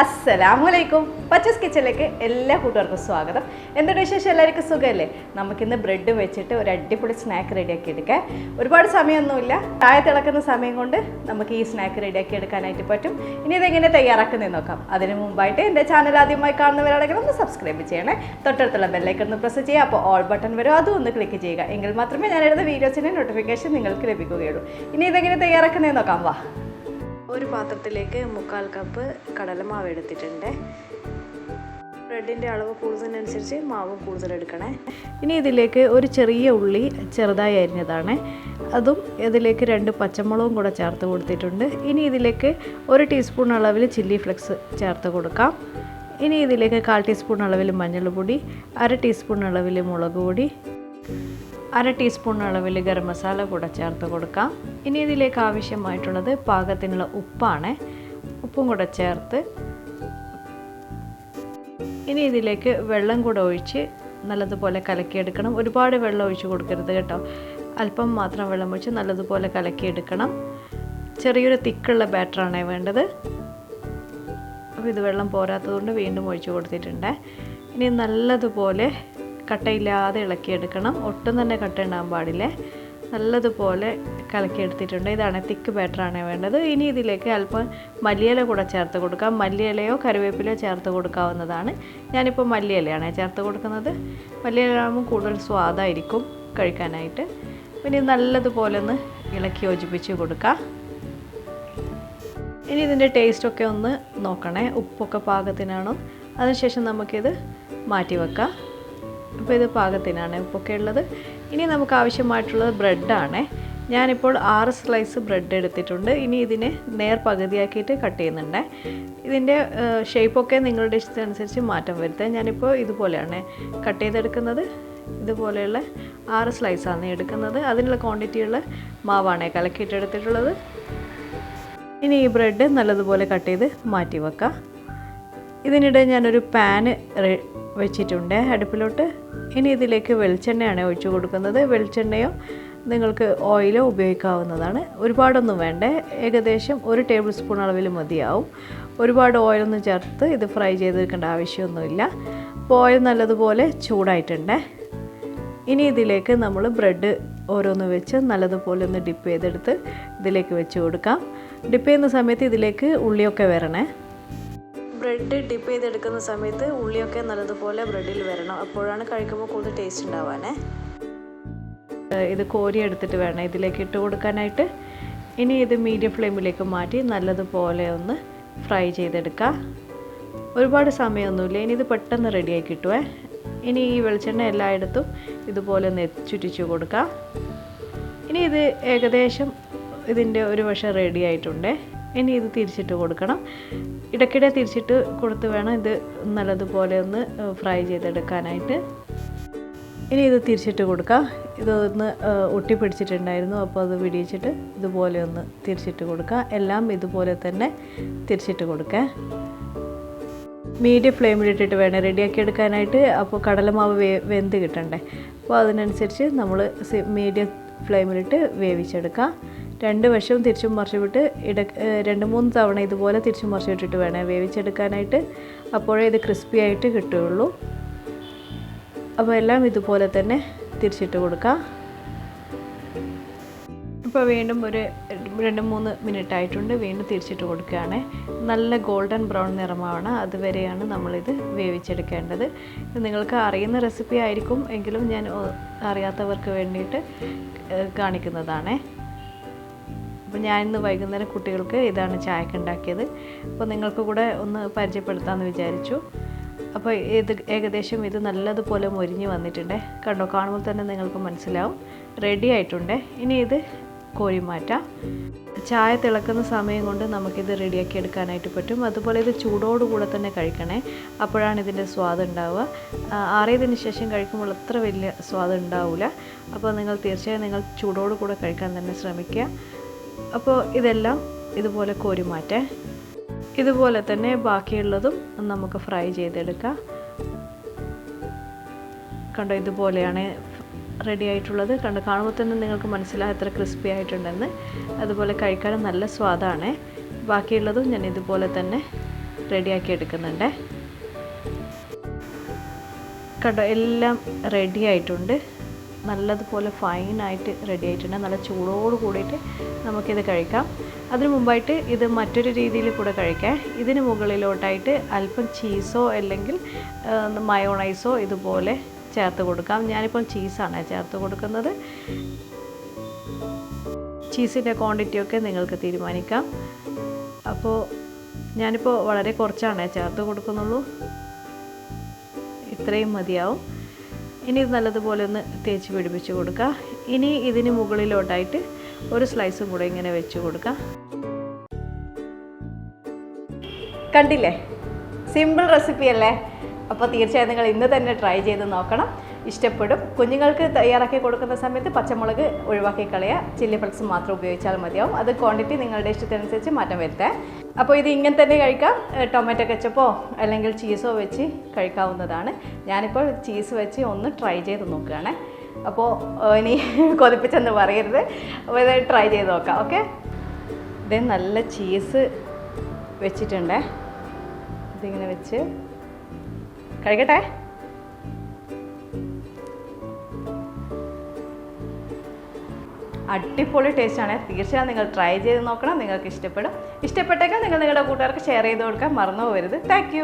അസ്സലാമലൈക്കും പച്ചസ് കിച്ചണിലേക്ക് എല്ലാ കൂട്ടുകാർക്കും സ്വാഗതം. എന്തുകൊണ്ട് വിശേഷം? എല്ലാവർക്കും സുഖമല്ലേ? നമുക്കിന്ന് ബ്രെഡ് വെച്ചിട്ട് ഒരു അടിപൊളി സ്നാക്ക് റെഡിയാക്കി എടുക്കാം ഒരുപാട് സമയമൊന്നുമില്ല. ചായ തിളക്കുന്ന സമയം കൊണ്ട് നമുക്ക് ഈ സ്നാക്ക് റെഡിയാക്കി എടുക്കാനായിട്ട് പറ്റും. ഇനി ഇതെങ്ങനെ തയ്യാറാക്കുന്നത് നോക്കാം. അതിന് മുമ്പായിട്ട് എന്റെ ചാനൽ ആദ്യമായി കാണുന്നവരാണെങ്കിൽ ഒന്ന് സബ്സ്ക്രൈബ് ചെയ്യണേ. തൊട്ടടുത്തുള്ള ബെല്ലൈക്കൺ ഒന്ന് പ്രസ് ചെയ്യുക. അപ്പോൾ ഓൾ ബട്ടൺ വരും. അതും ഒന്ന് ക്ലിക്ക് ചെയ്യുക. എങ്കിൽ മാത്രമേ ഞാൻ എടുത്ത വീഡിയോസിന്റെ നോട്ടിഫിക്കേഷൻ നിങ്ങൾക്ക് ലഭിക്കുകയുള്ളൂ. ഇനി ഇതെങ്ങനെ തയ്യാറാക്കുന്നത് നോക്കാം. വാ. ഒരു പാത്രത്തിലേക്ക് മുക്കാൽ കപ്പ് കടലമാവ് എടുത്തിട്ടുണ്ട്. ബ്രെഡിന്റെ അളവ് കൂടുന്നതിനനുസരിച്ച് മാവ് കൂടുതൽ എടുക്കണേ. ഇനി ഇതിലേക്ക് ഒരു ചെറിയ ഉള്ളി ചെറുതായി അരിഞ്ഞതാണ്. അതും ഇതിലേക്ക് രണ്ട് പച്ചമുളകും കൂടെ ചേർത്ത് കൊടുത്തിട്ടുണ്ട്. ഇനി ഇതിലേക്ക് ഒരു ടീസ്പൂൺ അളവിൽ ചില്ലി ഫ്ലെക്സ് ചേർത്ത് കൊടുക്കാം. ഇനി ഇതിലേക്ക് കാൽ ടീസ്പൂൺ അളവിൽ മഞ്ഞൾപ്പൊടി അര ടീസ്പൂൺ അളവിൽ മുളക് പൊടി അര ടീസ്പൂൺ അളവിൽ ഗരം മസാല കൂടെ ചേർത്ത് കൊടുക്കാം. ഇനി ഇതിലേക്ക് ആവശ്യമായിട്ടുള്ളത് പാകത്തിനുള്ള ഉപ്പാണ്. ഉപ്പും കൂടെ ചേർത്ത് ഇനി ഇതിലേക്ക് വെള്ളം കൂടെ ഒഴിച്ച് നല്ലതുപോലെ കലക്കിയെടുക്കണം. ഒരുപാട് വെള്ളം ഒഴിച്ച് കൊടുക്കരുത് കേട്ടോ. അല്പം മാത്രം വെള്ളം ഒഴിച്ച് നല്ലതുപോലെ കലക്കിയെടുക്കണം. ചെറിയൊരു തിക്കുള്ള ബാറ്ററാണേ വേണ്ടത്. അപ്പോൾ ഇത് വെള്ളം പോരാത്തതുകൊണ്ട് വീണ്ടും ഒഴിച്ച് കൊടുത്തിട്ടുണ്ട്. ഇനി നല്ലതുപോലെ കട്ടയില്ലാതെ ഇളക്കിയെടുക്കണം. ഒട്ടും തന്നെ കട്ട ഉണ്ടാകാൻ പാടില്ല. നല്ലതുപോലെ കലക്കിയെടുത്തിട്ടുണ്ട്. ഇതാണ് തിക്ക് ബാറ്ററാണ് വേണ്ടത്. ഇനി ഇതിലേക്ക് അല്പം മല്ലിയില കൂടെ ചേർത്ത് കൊടുക്കാം. മല്ലിയിലയോ കറിവേപ്പിലയോ ചേർത്ത് കൊടുക്കാവുന്നതാണ്. ഞാനിപ്പോൾ മല്ലിയിലയാണ് ചേർത്ത് കൊടുക്കുന്നത്. മല്ലിയിലാകുമ്പോൾ കൂടുതൽ സ്വാദായിരിക്കും കഴിക്കാനായിട്ട്. പിന്നെ നല്ലതുപോലെ ഒന്ന് ഇളക്കി യോജിപ്പിച്ച് കൊടുക്കാം. ഇനി ഇതിന്റെ ടേസ്റ്റൊക്കെ ഒന്ന് നോക്കണേ. ഉപ്പൊക്കെ പാകത്തിനാണോ? അതിനുശേഷം നമുക്കിത് മാറ്റി വെക്കാം അപ്പോൾ ഇത് പാകത്തിനാണ് ഇപ്പോൾ ഉള്ളത്. ഇനി നമുക്ക് ആവശ്യമായിട്ടുള്ളത് ബ്രെഡാണ്. ഞാനിപ്പോൾ ആറ് സ്ലൈസ് ബ്രെഡ് എടുത്തിട്ടുണ്ട്. ഇനി ഇതിനെ നേർ പകുതിയാക്കിയിട്ട് കട്ട് ചെയ്യുന്നുണ്ട്. ഇതിന്റെ ഷേപ്പൊക്കെ നിങ്ങളുടെ ഇഷ്ടത്തിനനുസരിച്ച് മാറ്റം വരുത്തുക ഞാനിപ്പോൾ ഇതുപോലെയാണ് കട്ട് ചെയ്തെടുക്കുന്നത്. ഇതുപോലെയുള്ള ആറ് സ്ലൈസാണ് എടുക്കുന്നത്. അതിനുള്ള ക്വാണ്ടിറ്റിയുള്ള മാവാണ് കലക്കിയിട്ടെടുത്തിട്ടുള്ളത്. ഇനി ഈ ബ്രെഡ് നല്ലതുപോലെ കട്ട് ചെയ്ത് മാറ്റി വെക്കാം ഇതിനിടെ ഞാനൊരു പാന് വെച്ചിട്ടുണ്ട്. അടുപ്പിലോട്ട് ഇനി ഇതിലേക്ക് വെളിച്ചെണ്ണയാണ് ഒഴിച്ച് കൊടുക്കുന്നത്. വെളിച്ചെണ്ണയോ നിങ്ങൾക്ക് ഓയിലോ ഉപയോഗിക്കാവുന്നതാണ്. ഒരുപാടൊന്നും വേണ്ടേ. ഏകദേശം ഒരു ടേബിൾ സ്പൂൺ അളവിൽ മതിയാവും. ഒരുപാട് ഓയിലൊന്നും ചേർത്ത് ഇത് ഫ്രൈ ചെയ്തെടുക്കേണ്ട ആവശ്യമൊന്നുമില്ല. അപ്പോൾ ഓയിൽ നല്ലതുപോലെ ചൂടായിട്ടുണ്ട്. ഇനി ഇതിലേക്ക് നമ്മൾ ബ്രെഡ് ഓരോന്ന് വെച്ച് നല്ലതുപോലെ ഒന്ന് ഡിപ്പ് ചെയ്തെടുത്ത് ഇതിലേക്ക് വെച്ച് കൊടുക്കാം. ഡിപ്പ് ചെയ്യുന്ന സമയത്ത് ഇതിലേക്ക് ഉള്ളിയൊക്കെ വരണേ. ബ്രെഡ് ഡിപ്പ് ചെയ്തെടുക്കുന്ന സമയത്ത് ഉള്ളിയൊക്കെ നല്ലതുപോലെ ബ്രെഡിൽ വരണം. അപ്പോഴാണ് കഴിക്കുമ്പോൾ കൂടുതൽ ടേസ്റ്റ് ഉണ്ടാവാനേ. ഇത് കോരി എടുത്തിട്ട് വേണം ഇതിലേക്ക് ഇട്ട് കൊടുക്കാനായിട്ട്. ഇനി ഇത് മീഡിയം ഫ്ലെയിമിലേക്ക് മാറ്റി നല്ലതുപോലെ ഒന്ന് ഫ്രൈ ചെയ്തെടുക്കുക ഒരുപാട് സമയമൊന്നുമില്ല. ഇനി ഇത് പെട്ടെന്ന് റെഡിയായി കിട്ടുവേ. ഇനി ഈ വെളിച്ചെണ്ണ എല്ലായിടത്തും ഇതുപോലെ ഒന്ന് ചുറ്റിച്ചു കൊടുക്കുക ഇനി ഇത് ഏകദേശം ഇതിന്റെ ഒരു വശം റെഡി ആയിട്ടുണ്ട്. ഇനി ഇത് തിരിച്ചിട്ട് കൊടുക്കണം. ഇടയ്ക്കിടെ തിരിച്ചിട്ട് കൊടുത്ത് വേണം ഇത് നല്ലതുപോലെ ഒന്ന് ഫ്രൈ ചെയ്തെടുക്കാനായിട്ട്. ഇനി ഇത് തിരിച്ചിട്ട് കൊടുക്കാം. ഇതൊന്ന് ഒട്ടി പിടിച്ചിട്ടുണ്ടായിരുന്നു. അപ്പോൾ അത് വിടിയിച്ചിട്ട് ഇതുപോലെ ഒന്ന് തിരിച്ചിട്ട് കൊടുക്കുക എല്ലാം ഇതുപോലെ തന്നെ തിരിച്ചിട്ട് കൊടുക്കുക മീഡിയം ഫ്ലെയിമിലിട്ടിട്ട് വേണം റെഡിയാക്കി എടുക്കാനായിട്ട്. അപ്പോൾ കടലമാവ് വേ വെന്ത് കിട്ടണ്ടേ. അപ്പോൾ അതിനനുസരിച്ച് നമ്മൾ മീഡിയം ഫ്ലെയിമിലിട്ട് വേവിച്ചെടുക്കാം. രണ്ട് വശവും തിരിച്ചും മറിച്ചു വിട്ട് ഇട രണ്ട് മൂന്ന് തവണ ഇതുപോലെ തിരിച്ചും മറിച്ചു വിട്ടിട്ട് വേണേൽ വേവിച്ചെടുക്കാനായിട്ട് അപ്പോഴേ ഇത് ക്രിസ്പി ആയിട്ട് കിട്ടുകയുള്ളൂ. അപ്പോൾ എല്ലാം ഇതുപോലെ തന്നെ തിരിച്ചിട്ട് കൊടുക്കാം. ഇപ്പോൾ വീണ്ടും ഒരു രണ്ട് മൂന്ന് മിനിറ്റ് ആയിട്ടുണ്ട്. വീണ്ടും തിരിച്ചിട്ട് കൊടുക്കുകയാണ്. നല്ല ഗോൾഡൻ ബ്രൗൺ നിറമാവണം അതുവരെയാണ് നമ്മളിത് വേവിച്ചെടുക്കേണ്ടത്. നിങ്ങൾക്ക് അറിയുന്ന റെസിപ്പി ആയിരിക്കും എങ്കിലും ഞാൻ അറിയാത്തവർക്ക് വേണ്ടിയിട്ട് കാണിക്കുന്നതാണേ. അപ്പോൾ ഞാൻ ഇന്ന് വൈകുന്നേരം കുട്ടികൾക്ക് ഇതാണ് ചായക്ക് ഉണ്ടാക്കിയത്. അപ്പോൾ നിങ്ങൾക്ക് കൂടെ ഒന്ന് പരിചയപ്പെടുത്താമെന്ന് വിചാരിച്ചു. അപ്പോൾ ഇത് ഏകദേശം ഇത് നല്ലതുപോലെ മൊരിഞ്ഞ് വന്നിട്ടുണ്ട്. കണ്ടോ കാണുമ്പോൾ തന്നെ നിങ്ങൾക്ക് മനസ്സിലാവും. റെഡി ആയിട്ടുണ്ട്. ഇനി ഇത് കോരി മാറ്റാം. ചായ തിളക്കുന്ന സമയം കൊണ്ട് നമുക്കിത് റെഡിയാക്കി എടുക്കാനായിട്ട് പറ്റും. അതുപോലെ ഇത് ചൂടോടുകൂടെ തന്നെ കഴിക്കണേ. അപ്പോഴാണ് ഇതിന്റെ സ്വാദ് ഉണ്ടാവുക. ആറിയതിന് ശേഷം കഴിക്കുമ്പോൾ അത്ര വലിയ സ്വാദ് ഉണ്ടാവില്ല അപ്പോൾ നിങ്ങൾ തീർച്ചയായും നിങ്ങൾ ചൂടോടുകൂടെ കഴിക്കാൻ തന്നെ ശ്രമിക്കുക. അപ്പോൾ ഇതെല്ലാം ഇതുപോലെ കോരി മാറ്റേ. ഇതുപോലെ തന്നെ ബാക്കിയുള്ളതും നമുക്ക് ഫ്രൈ ചെയ്തെടുക്കാം. കണ്ടോ ഇതുപോലെയാണ് റെഡി ആയിട്ടുള്ളത്. കണ്ട് കാണുമ്പോൾ തന്നെ നിങ്ങൾക്ക് മനസ്സിലാകും എത്ര ക്രിസ്പി ആയിട്ടുണ്ടെന്ന്. അതുപോലെ കഴിക്കാനും നല്ല സ്വാദാണ്. ബാക്കിയുള്ളതും ഞാൻ ഇതുപോലെ തന്നെ റെഡിയാക്കി എടുക്കുന്നുണ്ട്. കണ്ടോ എല്ലാം റെഡി ആയിട്ടുണ്ട്. നല്ലതുപോലെ ഫൈനായിട്ട് റെഡി ആയിട്ടുണ്ട്. നല്ല ചൂടോട് കൂടിയിട്ട് നമുക്കിത് കഴിക്കാം. അതിനു മുമ്പായിട്ട് ഇത് മറ്റൊരു രീതിയിൽ കൂടെ കഴിക്കാം. ഇതിന് മുകളിലോട്ടായിട്ട് അല്പം ചീസോ അല്ലെങ്കിൽ മയോണൈസോ ഇതുപോലെ ചേർത്ത് കൊടുക്കാം. ഞാനിപ്പം ചീസാണ് ചേർത്ത് കൊടുക്കുന്നത്. ചീസിന്റെ ക്വാണ്ടിറ്റിയൊക്കെ നിങ്ങൾക്ക് തീരുമാനിക്കാം. അപ്പോൾ ഞാനിപ്പോൾ വളരെ കുറച്ചാണ് ചേർത്ത് കൊടുക്കുന്നുള്ളൂ. ഇത്രയും മതിയാവും. ഇനി ഇത് നല്ലതുപോലെ ഒന്ന് തേച്ച് പിടിപ്പിച്ച് കൊടുക്കുക. ഇനി ഇതിന് മുകളിലോട്ടായിട്ട് ഒരു സ്ലൈസും കൂടെ ഇങ്ങനെ വെച്ച് കൊടുക്കുക. കണ്ടില്ലേ? സിമ്പിൾ റെസിപ്പി അല്ലേ? അപ്പോൾ തീർച്ചയായും നിങ്ങൾ ഇന്ന് തന്നെ ട്രൈ ചെയ്ത് നോക്കണം. ഇഷ്ടപ്പെടും. കുഞ്ഞുങ്ങൾക്ക് തയ്യാറാക്കി കൊടുക്കുന്ന സമയത്ത് പച്ചമുളക് ഒഴിവാക്കി കളയുക. ചില്ലി ഫ്ലക്സ് മാത്രം ഉപയോഗിച്ചാൽ മതിയാവും. അത് ക്വാണ്ടിറ്റി നിങ്ങളുടെ ഇഷ്ടത്തിനനുസരിച്ച് മാറ്റം വരുത്തേ അപ്പോൾ ഇത് ഇങ്ങനെ തന്നെ കഴിക്കാം. ടൊമാറ്റോ കെച്ചപ്പോ അല്ലെങ്കിൽ ചീസോ വെച്ച് കഴിക്കാവുന്നതാണ്. ഞാനിപ്പോൾ ചീസ് വെച്ച് ഒന്ന് ട്രൈ ചെയ്ത് നോക്കുകയാണ്. അപ്പോൾ ഇനി കൊതിപ്പിച്ചെന്ന് പറയരുത്. അപ്പോൾ ഇത് ട്രൈ ചെയ്ത് നോക്കാം. ഓക്കെ ഇത് നല്ല ചീസ് വെച്ചിട്ടുണ്ടേ. ഇതിങ്ങനെ വെച്ച് കഴിക്കട്ടെ? അടിപൊളി ടേസ്റ്റാണ് തീർച്ചയായും നിങ്ങൾ ട്രൈ ചെയ്ത് നോക്കണം. നിങ്ങൾക്ക് ഇഷ്ടപ്പെടും. ഇഷ്ടപ്പെട്ടേക്കാൻ നിങ്ങൾ നിങ്ങളുടെ കൂട്ടുകാർക്ക് ഷെയർ ചെയ്ത് കൊടുക്കാൻ മറന്നു പോകരുത്. താങ്ക്